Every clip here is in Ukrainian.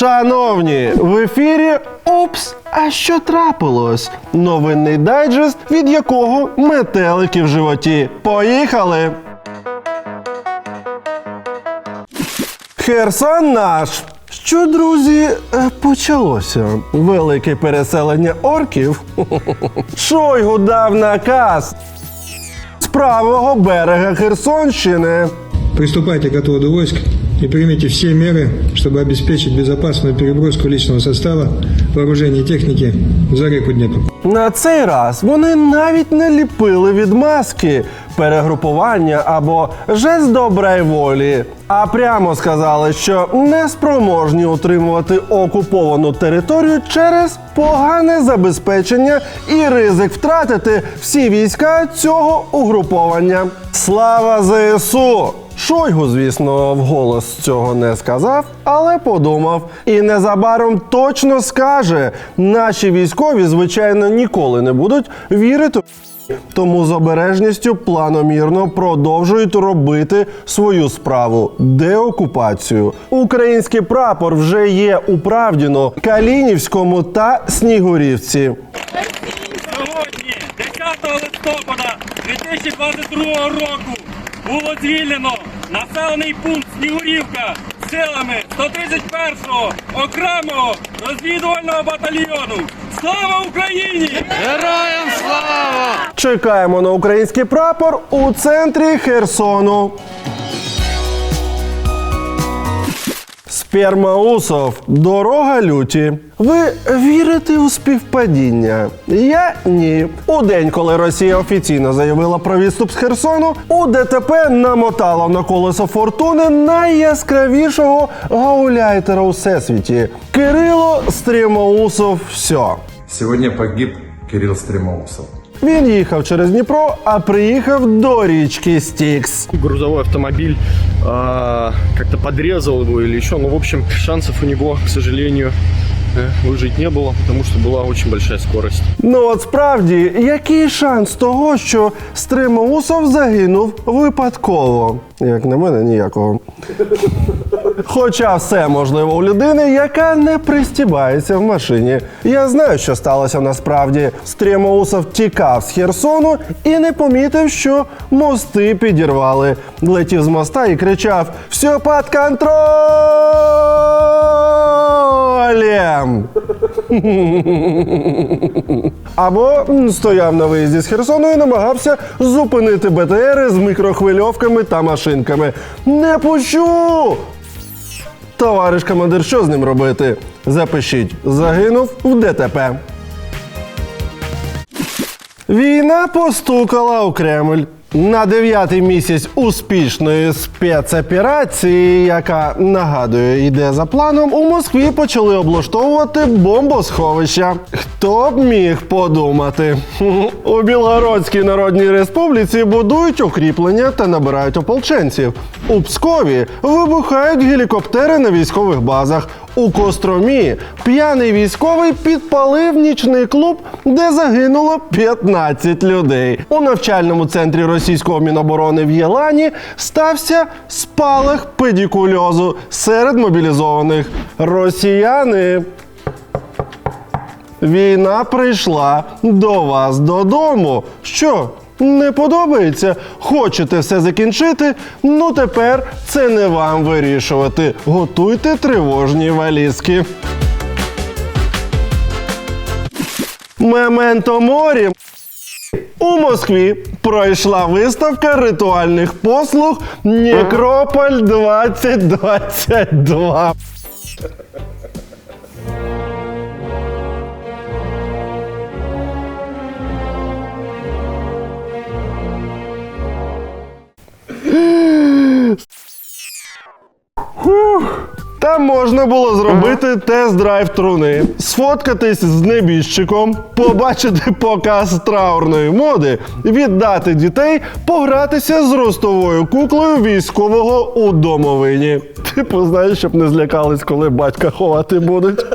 Шановні, в ефірі Упс, а що трапилось? Новинний дайджест, від якого метелики в животі. Поїхали! Херсон наш. Що, друзі, е, почалося? Велике переселення орків. Шойгу дав наказ з правого берега Херсонщини. Приступайте к отводу войск и примите все меры, чтобы обеспечить безопасную переброску личного состава, вооружения и за реку Днепр. На цей раз вони навіть не ліпили відмазки, перегрупування або жест доброї волі, а прямо сказали, що не спроможні утримувати окуповану територію через погане забезпечення і ризик втратити всі війська цього угруповання. Слава ЗСУ! Шойгу, звісно, вголос цього не сказав, але подумав. І незабаром точно скаже: наші військові, звичайно, ніколи не будуть вірити. Тому з обережністю планомірно продовжують робити свою справу деокупацію. Український прапор вже є у Правдіно, Калінівському та Снігурівці. Сьогодні, 10 листопада 2022 року, було звільнено населений пункт Снігурівка силами 131-го окремого розвідувального батальйону. Слава Україні! Героям слава! Чекаємо на український прапор у центрі Херсону. Спермаусов, дорога люті. Ви вірите у співпадіння? Я ні. У день, коли Росія офіційно заявила про відступ з Херсону, у ДТП намотало на колесо фортуни найяскравішого гауляйтера у всесвіті Кирило Стрімаусов. Все. Сегодня погиб Кирилл Стремоусов. Він їхав через Дніпро, а приїхав до річки Стікс. грузовой автомобиль а, как-то подрезал его или еще. Ну, в общем, шансов у него, к сожалению, э, выжить не было, потому что была очень большая скорость. Ну от справді, який шанс того, що Стримоусов загинув випадково? Як на мене, ніякого. Хоча все можливо у людини, яка не пристібається в машині. Я знаю, що сталося насправді. Стрімоусов тікав з Херсону і не помітив, що мости підірвали. Летів з моста і кричав: Все під контролем! Або стояв на виїзді з Херсону і намагався зупинити БТРи з мікрохвильовками та машинками. Не пущу! Товариш командир, що з ним робити? Запишіть, загинув в ДТП. Війна постукала у Кремль. На дев'ятий місяць успішної спецоперації, яка нагадує, йде за планом, у Москві почали облаштовувати бомбосховища. Хто б міг подумати? У Білгородській Народній Республіці будують укріплення та набирають ополченців. У Пскові вибухають гелікоптери на військових базах. У Костромі п'яний військовий підпалив нічний клуб, де загинуло 15 людей. У навчальному центрі російського міноборони в Єлані стався спалах педикульозу серед мобілізованих. Росіяни. Війна прийшла до вас додому. Що? Не подобається? Хочете все закінчити? Ну тепер це не вам вирішувати. Готуйте тривожні валізки. Мементо морі. У Москві пройшла виставка ритуальних послуг Некрополь 2022. Там можна було зробити тест-драйв труни, сфоткатись з небіжчиком, побачити показ траурної моди, віддати дітей, погратися з ростовою куклою військового у домовині. Типу, знаєш, щоб не злякались, коли батька ховати будуть.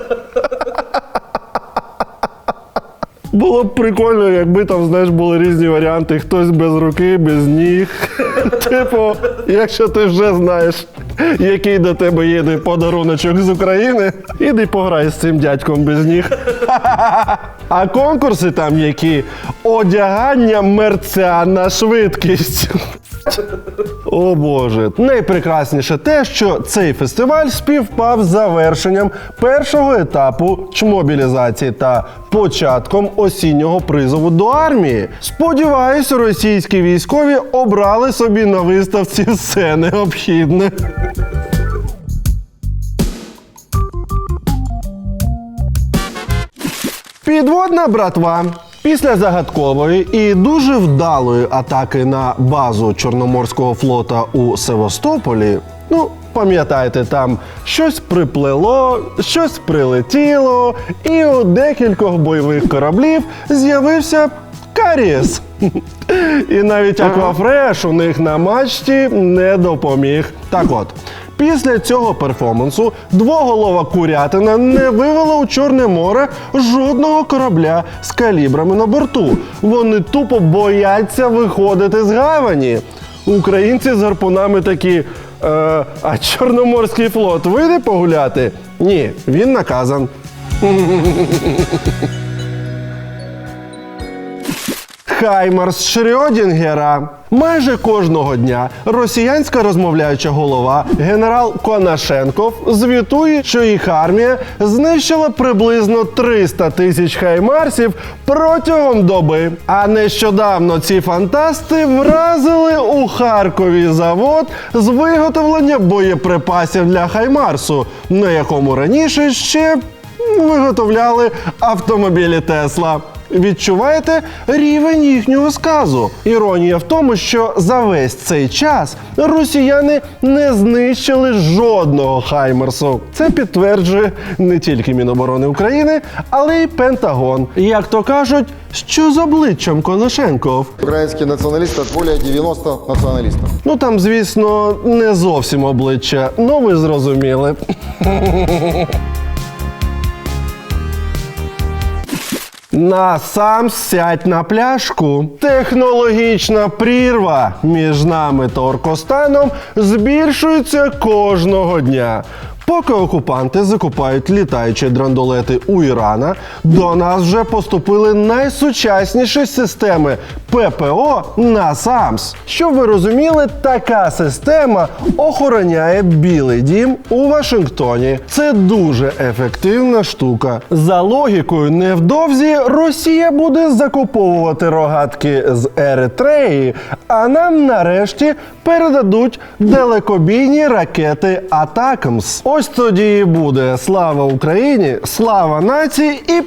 Було б прикольно, якби там, знаєш, були різні варіанти. Хтось без руки, без ніг. Типу, якщо ти вже знаєш, який до тебе їде подаруночок з України, іди пограй з цим дядьком без ніг. А конкурси там які одягання мерця на швидкість. О Боже, найпрекрасніше те, що цей фестиваль співпав з завершенням першого етапу чмобілізації та початком осіннього призову до армії. Сподіваюсь, російські військові обрали собі на виставці все необхідне. Підводна братва. Після загадкової і дуже вдалої атаки на базу Чорноморського флота у Севастополі. Ну, пам'ятаєте, там щось приплило, щось прилетіло, і у декількох бойових кораблів з'явився карієс. І навіть аквафреш у них на мачті не допоміг. Так от. Після цього перформансу двоголова курятина не вивела у Чорне море жодного корабля з калібрами на борту. Вони тупо бояться виходити з гавані. Українці з гарпунами такі. Е, а Чорноморський флот вийде погуляти? Ні, він наказан. Хаймарс Шрьодінгера. Майже кожного дня росіянська розмовляюча голова генерал Конашенков звітує, що їх армія знищила приблизно 300 тисяч хаймарсів протягом доби. А нещодавно ці фантасти вразили у Харкові завод з виготовлення боєприпасів для хаймарсу, на якому раніше ще виготовляли автомобілі Тесла. Відчуваєте рівень їхнього сказу? Іронія в тому, що за весь цей час росіяни не знищили жодного Хаймерсу. Це підтверджує не тільки Міноборони України, але й Пентагон. Як то кажуть, що з обличчям Коношенков? Украинский националист от более 90 националистов. Ну там, звісно, не зовсім обличчя, ну ви зрозуміли. На сам сядь на пляшку. Технологічна прірва між нами та Оркостаном збільшується кожного дня. Поки окупанти закупають літаючі драндулети у Ірана, до нас вже поступили найсучасніші системи ППО на САМС. Щоб ви розуміли, така система охороняє Білий дім у Вашингтоні. Це дуже ефективна штука. За логікою, невдовзі Росія буде закуповувати рогатки з Еритреї, а нам нарешті передадуть далекобійні ракети Атакамс. Ось тоді і буде слава Україні, слава нації і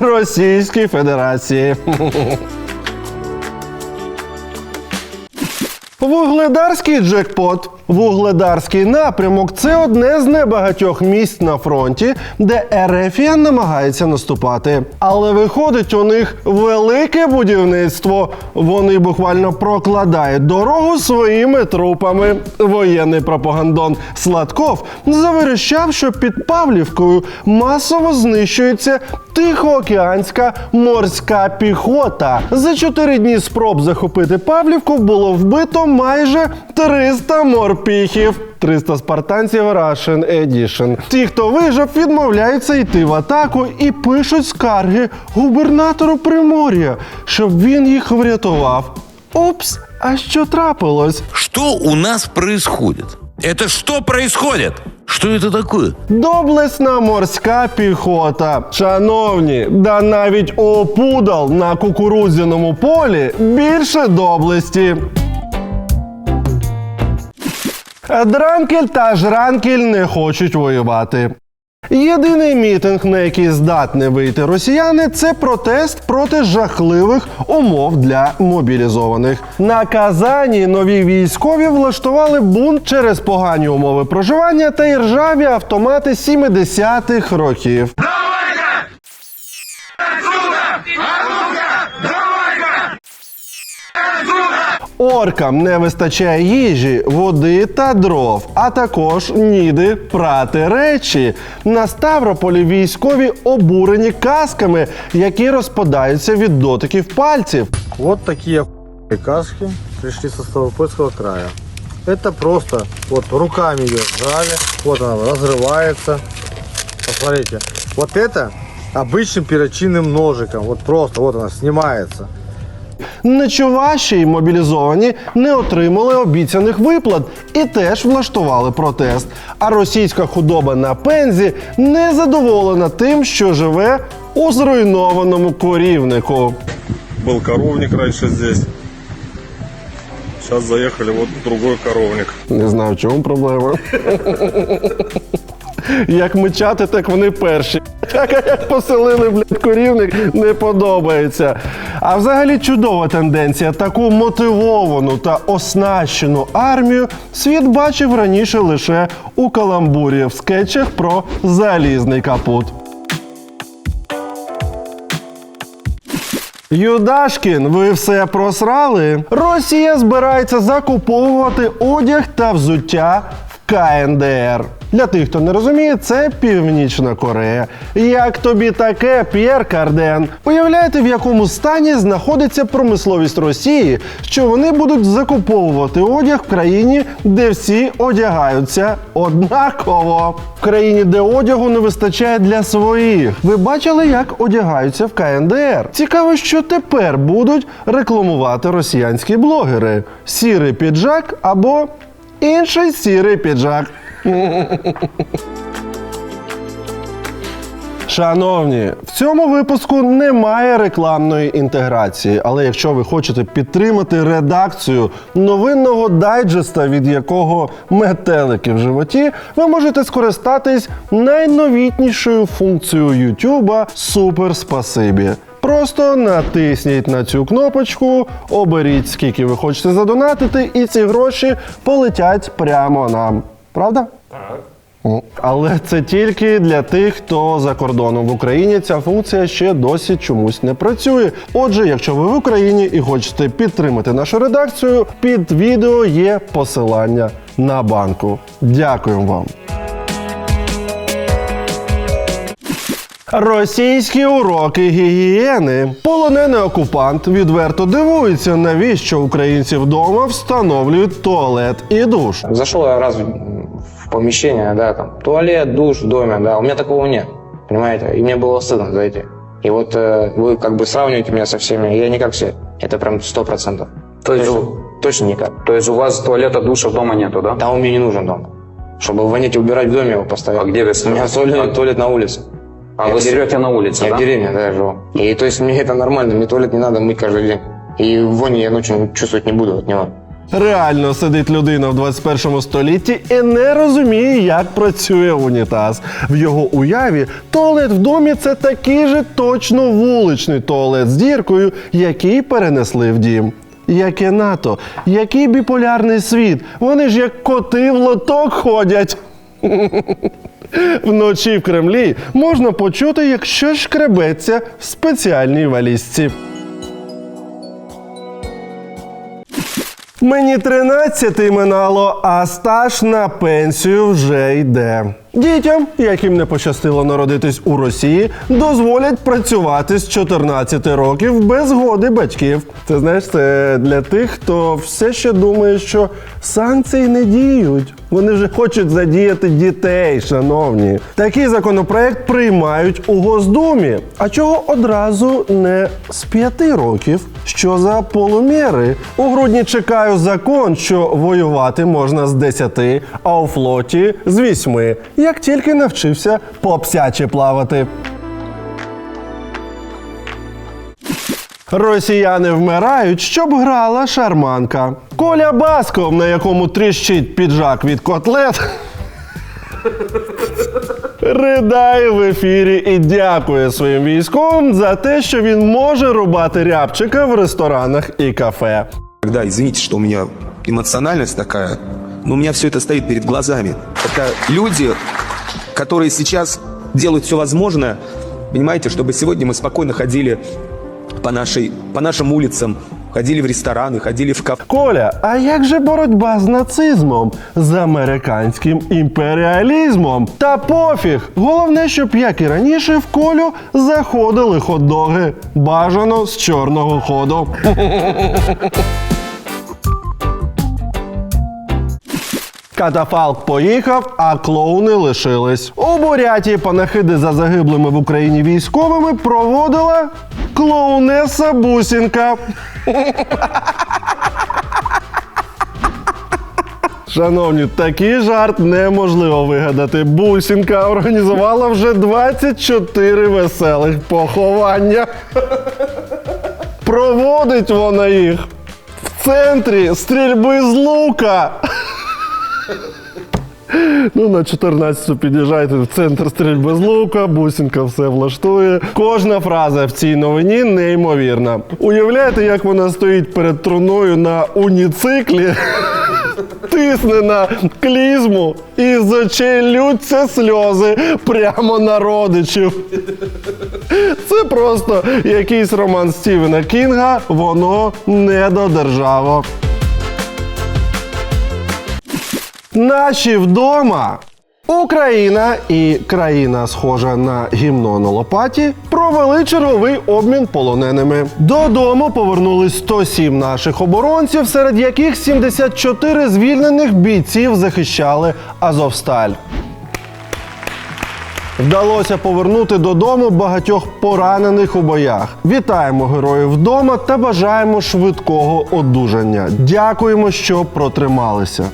Російській Федерації. Вугледарський джекпот. Вугледарський напрямок це одне з небагатьох місць на фронті, де Ерефія намагається наступати. Але виходить у них велике будівництво. Вони буквально прокладають дорогу своїми трупами. Воєнний пропагандон Сладков заверещав, що під Павлівкою масово знищується Тихоокеанська морська піхота. За чотири дні спроб захопити Павлівку було вбито майже 300 морпіхів. 300 спартанців Russian Edition. Ті, хто вижив, відмовляються йти в атаку і пишуть скарги губернатору Примор'я, щоб він їх врятував. Упс, а що трапилось? Что у нас происходит? Это что происходит? Что это такое? Доблесна морська піхота. Шановні, да навіть опудал на кукурудзяному полі більше доблесті. Дранкель та Жранкель не хочуть воювати. Єдиний мітинг, на який здатні вийти росіяни, це протест проти жахливих умов для мобілізованих. На Казані нові військові влаштували бунт через погані умови проживання та іржаві автомати 70-х років. Оркам не вистачає їжі, води та дров, а також ніде прати речі. На Ставрополі військові обурені касками, які розпадаються від дотиків пальців. Вот такие охуенные каски пришли со Ставропольского края. Это просто вот руками ее сжали, вот она разрывается. Посмотрите, вот это обычным перочинным ножиком, вот просто, вот она снимается. Нечуваші й мобілізовані не отримали обіцяних виплат і теж влаштували протест. А російська худоба на пензі не задоволена тим, що живе у зруйнованому корівнику. Был коровник раньше здесь. Сейчас заехали, вот другой коровник. Не знаю, в чому проблема. Як мечати, так вони перші. Як поселили, блядь, корівник, не подобається. А взагалі чудова тенденція. Таку мотивовану та оснащену армію світ бачив раніше лише у каламбурі в скетчах про залізний капут. Юдашкін, ви все просрали? Росія збирається закуповувати одяг та взуття в КНДР. Для тих, хто не розуміє, це Північна Корея. Як тобі таке, П'єр Карден? Уявляєте, в якому стані знаходиться промисловість Росії, що вони будуть закуповувати одяг в країні, де всі одягаються однаково. В країні, де одягу не вистачає для своїх. Ви бачили, як одягаються в КНДР? Цікаво, що тепер будуть рекламувати росіянські блогери: сірий піджак або інший сірий піджак. Шановні, в цьому випуску немає рекламної інтеграції, але якщо ви хочете підтримати редакцію новинного дайджеста, від якого метелики в животі, ви можете скористатись найновітнішою функцією Ютуба Супер Спасибі. Просто натисніть на цю кнопочку, оберіть, скільки ви хочете задонатити, і ці гроші полетять прямо нам. Правда? О, Але це тільки для тих, хто за кордоном в Україні ця функція ще досі чомусь не працює. Отже, якщо ви в Україні і хочете підтримати нашу редакцію, під відео є посилання на банку. Дякуємо вам. Російські уроки гігієни. Полонений окупант відверто дивується, навіщо українці вдома встановлюють туалет і душ. Зашел я раз помещение, да, там, туалет, душ в доме, да, у меня такого нет, понимаете, и мне было стыдно зайти. И вот э, вы как бы сравниваете меня со всеми, я не как все, это прям сто процентов. То есть, Точно никак. то есть у вас туалета, душа дома нету, да? Да, он мне не нужен дом. Чтобы вонять и убирать в доме его поставить. А где вы У меня туалет, туалет на улице. А Я вы живете на улице, Я да? в деревне, да, я живу. И то есть мне это нормально, мне туалет не надо мыть каждый день. И вони я ночью чувствовать не буду от него. Реально сидить людина в 21 столітті і не розуміє, як працює унітаз. В його уяві туалет в домі це такий же точно вуличний туалет з діркою, який перенесли в дім. Яке НАТО, який біполярний світ. Вони ж як коти в лоток ходять. Вночі в Кремлі можна почути, як щось шкребеться в спеціальній валізці. Мені 13 минало, а стаж на пенсію вже йде. Дітям, яким не пощастило народитись у Росії, дозволять працювати з 14 років без згоди батьків. Це знаєш, це для тих, хто все ще думає, що санкції не діють. Вони вже хочуть задіяти дітей, шановні. Такий законопроект приймають у Госдумі. А чого одразу не з 5 років? Що за полуміри? У грудні чекаю закон, що воювати можна з 10, а у флоті з 8, як тільки навчився попсяче плавати. Росіяни вмирають, щоб грала шарманка. Коля Басков, на якому тріщить піджак від котлет. Ридає в ефірі і дякує своїм військовим за те, що він може рубати рябчика в ресторанах і кафе. Когда, извините, что у меня эмоциональность такая, но у меня все это стоит перед глазами. Это люди, которые сейчас делают все возможное, понимаете, чтобы сегодня мы спокойно ходили по, нашей, по нашим улицам, ходили в рестораны, ходили в кафе. Коля, а як же боротьба з нацизмом, з американським імперіалізмом? Та пофіг! Головне, щоб як і раніше в колю заходили хот-доги. Бажано з чорного ходу. Катафалк поїхав, а клоуни лишились. У Буряті панахиди за загиблими в Україні військовими проводила клоунеса Бусінка. Шановні, такий жарт неможливо вигадати. Бусінка організувала вже 24 веселих поховання. Проводить вона їх в центрі стрільби з лука. Ну, на 14-ту під'їжджайте в центр стрільби з лука, бусінка все влаштує. Кожна фраза в цій новині неймовірна. Уявляєте, як вона стоїть перед труною на уніциклі, тисне на клізму і з очей лються сльози прямо на родичів. Це просто якийсь роман Стівена Кінга, воно не додержало. Наші вдома. Україна і країна, схожа на гімно на лопаті, провели черговий обмін полоненими. Додому повернулись 107 наших оборонців, серед яких 74 звільнених бійців захищали Азовсталь. Вдалося повернути додому багатьох поранених у боях. Вітаємо героїв вдома та бажаємо швидкого одужання. Дякуємо, що протрималися.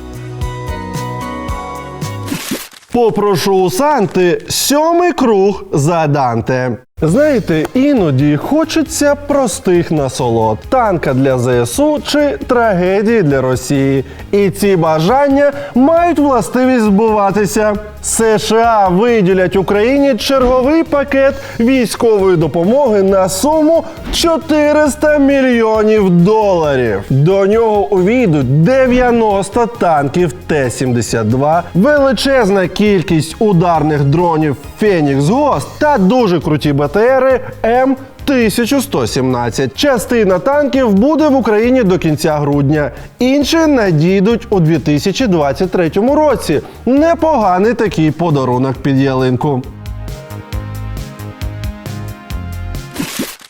Попрошу у Санти сьомий круг за Данте. Знаєте, іноді хочеться простих насолод, танка для ЗСУ чи трагедії для Росії. І ці бажання мають властивість збуватися. США виділять Україні черговий пакет військової допомоги на суму 400 мільйонів доларів. До нього увійдуть 90 танків Т-72, величезна кількість ударних дронів Фенікс Гост та дуже круті БТРи М. 1117. Частина танків буде в Україні до кінця грудня. Інші надійдуть у 2023 році. Непоганий такий подарунок під ялинку.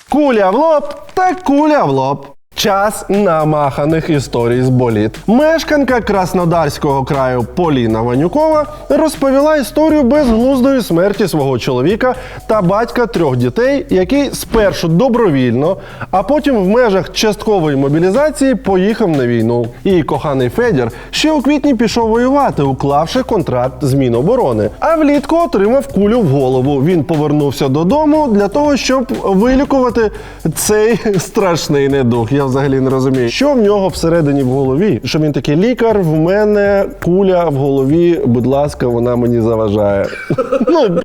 Куля в лоб та куля в лоб. Час намаханих історій з боліт. Мешканка Краснодарського краю Поліна Ванюкова розповіла історію безглуздої смерті свого чоловіка та батька трьох дітей, який спершу добровільно, а потім в межах часткової мобілізації поїхав на війну. Її коханий Федір ще у квітні пішов воювати, уклавши контракт з Міноборони. А влітку отримав кулю в голову. Він повернувся додому для того, щоб вилікувати цей страшний недух. Я взагалі не розумію, що в нього всередині в голові. Що він такий лікар, в мене куля в голові, будь ласка, вона мені заважає. Ну,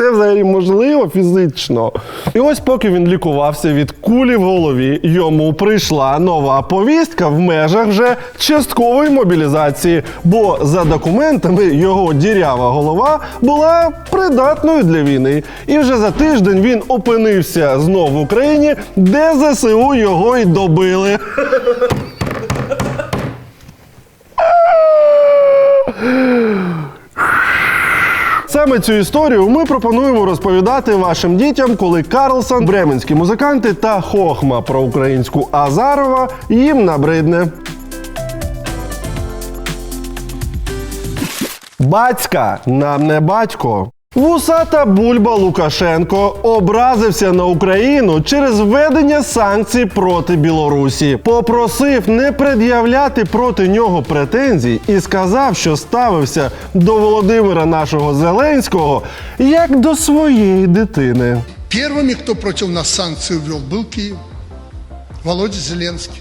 це взагалі можливо фізично. І ось поки він лікувався від кулі в голові, йому прийшла нова повістка в межах вже часткової мобілізації, бо за документами його дірява голова була придатною для війни. І вже за тиждень він опинився знов в Україні, де ЗСУ його й добили. Саме цю історію ми пропонуємо розповідати вашим дітям, коли Карлсон, бременські музиканти та хохма про українську Азарова їм набридне. Батька нам не батько. Вусата Бульба Лукашенко образився на Україну через введення санкцій проти Білорусі. Попросив не пред'являти проти нього претензій і сказав, що ставився до Володимира нашого Зеленського як до своєї дитини. Первыми, кто против нас санкции ввел, был Киев. Володя Зеленский,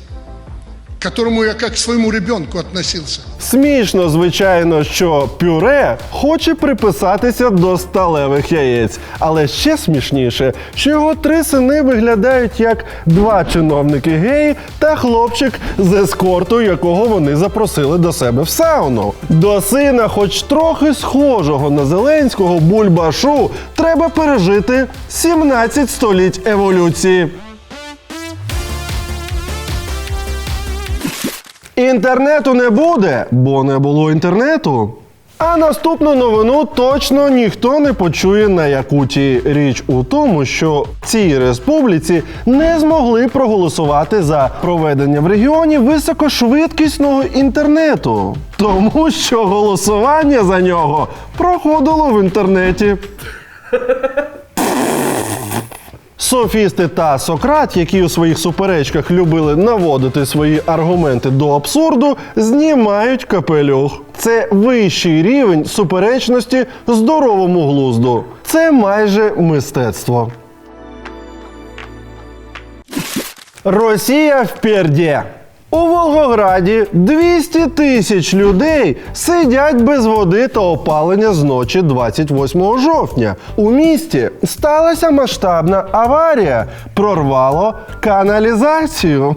к которому я как к своему ребенку относился. Смішно, звичайно, що пюре хоче приписатися до сталевих яєць, але ще смішніше, що його три сини виглядають як два чиновники геї та хлопчик з ескорту, якого вони запросили до себе в сауну. До сина, хоч трохи схожого на Зеленського бульбашу, треба пережити 17 століть еволюції. Інтернету не буде, бо не було інтернету. А наступну новину точно ніхто не почує на Якуті. Річ у тому, що в цій республіці не змогли проголосувати за проведення в регіоні високошвидкісного інтернету, тому що голосування за нього проходило в інтернеті. Софісти та Сократ, які у своїх суперечках любили наводити свої аргументи до абсурду, знімають капелюх. Це вищий рівень суперечності здоровому глузду. Це майже мистецтво. Росія в перді. У Волгограді 200 тисяч людей сидять без води та опалення з ночі 28 жовтня. У місті сталася масштабна аварія. Прорвало каналізацію.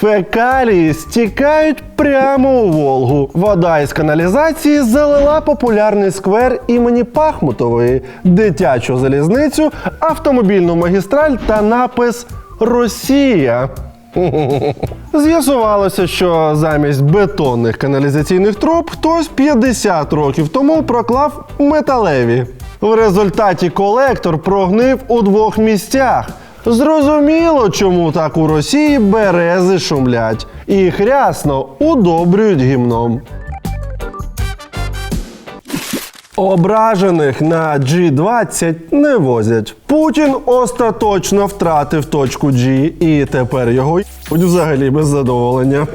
Фекалії стікають прямо у Волгу. Вода із каналізації залила популярний сквер імені Пахмутової, дитячу залізницю, автомобільну магістраль та напис Росія. З'ясувалося, що замість бетонних каналізаційних труб хтось 50 років тому проклав металеві. В результаті колектор прогнив у двох місцях. Зрозуміло, чому так у Росії берези шумлять і хрясно удобрюють гімном. Ображених на G20 не возять. Путін остаточно втратив точку G і тепер його взагалі без задоволення.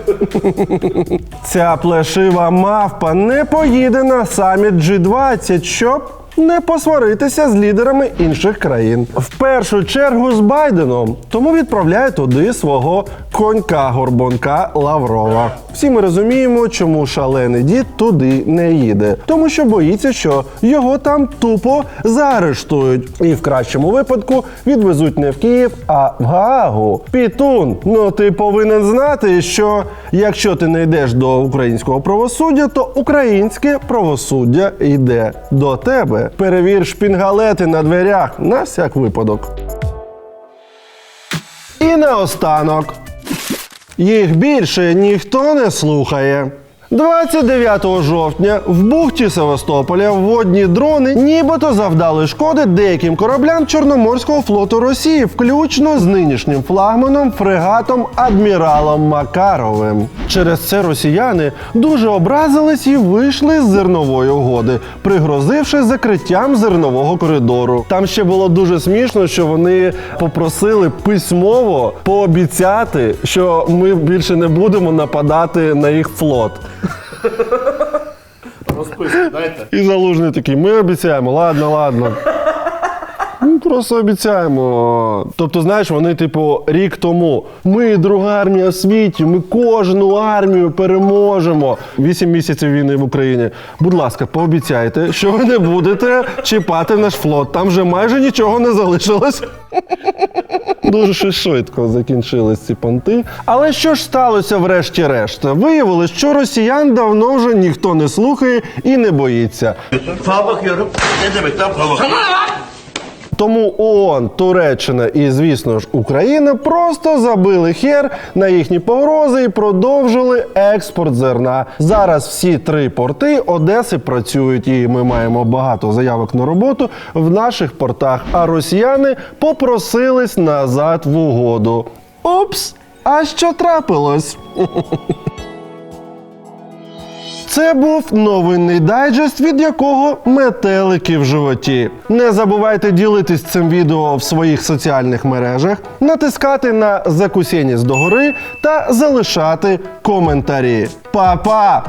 Ця плешива мавпа не поїде на саміт G20, щоб не посваритися з лідерами інших країн. В першу чергу з Байденом, тому відправляє туди свого конька-горбонка Лаврова. Всі ми розуміємо, чому шалений дід туди не їде, тому що боїться, що його там тупо заарештують, і в кращому випадку відвезуть не в Київ, а в Гаагу. Пітун, ну ти повинен знати, що якщо ти не йдеш до українського правосуддя, то українське правосуддя йде до тебе. Перевір шпінгалети на дверях на всяк випадок. І наостанок. Їх більше ніхто не слухає. 29 жовтня в бухті Севастополя водні дрони нібито завдали шкоди деяким кораблям Чорноморського флоту Росії, включно з нинішнім флагманом фрегатом адміралом Макаровим. Через це росіяни дуже образились і вийшли з зернової угоди, пригрозивши закриттям зернового коридору. Там ще було дуже смішно, що вони попросили письмово пообіцяти, що ми більше не будемо нападати на їх флот. І залужний такий, ми обіцяємо, ладно, ладно. Просто обіцяємо. Тобто, знаєш, вони, типу, рік тому. Ми друга армія в світі, ми кожну армію переможемо. Вісім місяців війни в Україні. Будь ласка, пообіцяйте, що ви не будете чіпати наш флот. Там вже майже нічого не залишилось. Дуже швидко закінчились ці понти. Але що ж сталося врешті-решт? Виявилось, що росіян давно вже ніхто не слухає і не боїться. Тому ООН, Туреччина і, звісно ж, Україна просто забили хер на їхні погрози і продовжили експорт зерна. Зараз всі три порти Одеси працюють, і ми маємо багато заявок на роботу в наших портах. А росіяни попросились назад в угоду. Упс! А що трапилось? Це був новинний дайджест, від якого метелики в животі. Не забувайте ділитись цим відео в своїх соціальних мережах, натискати на закусєність догори та залишати коментарі. Па-па!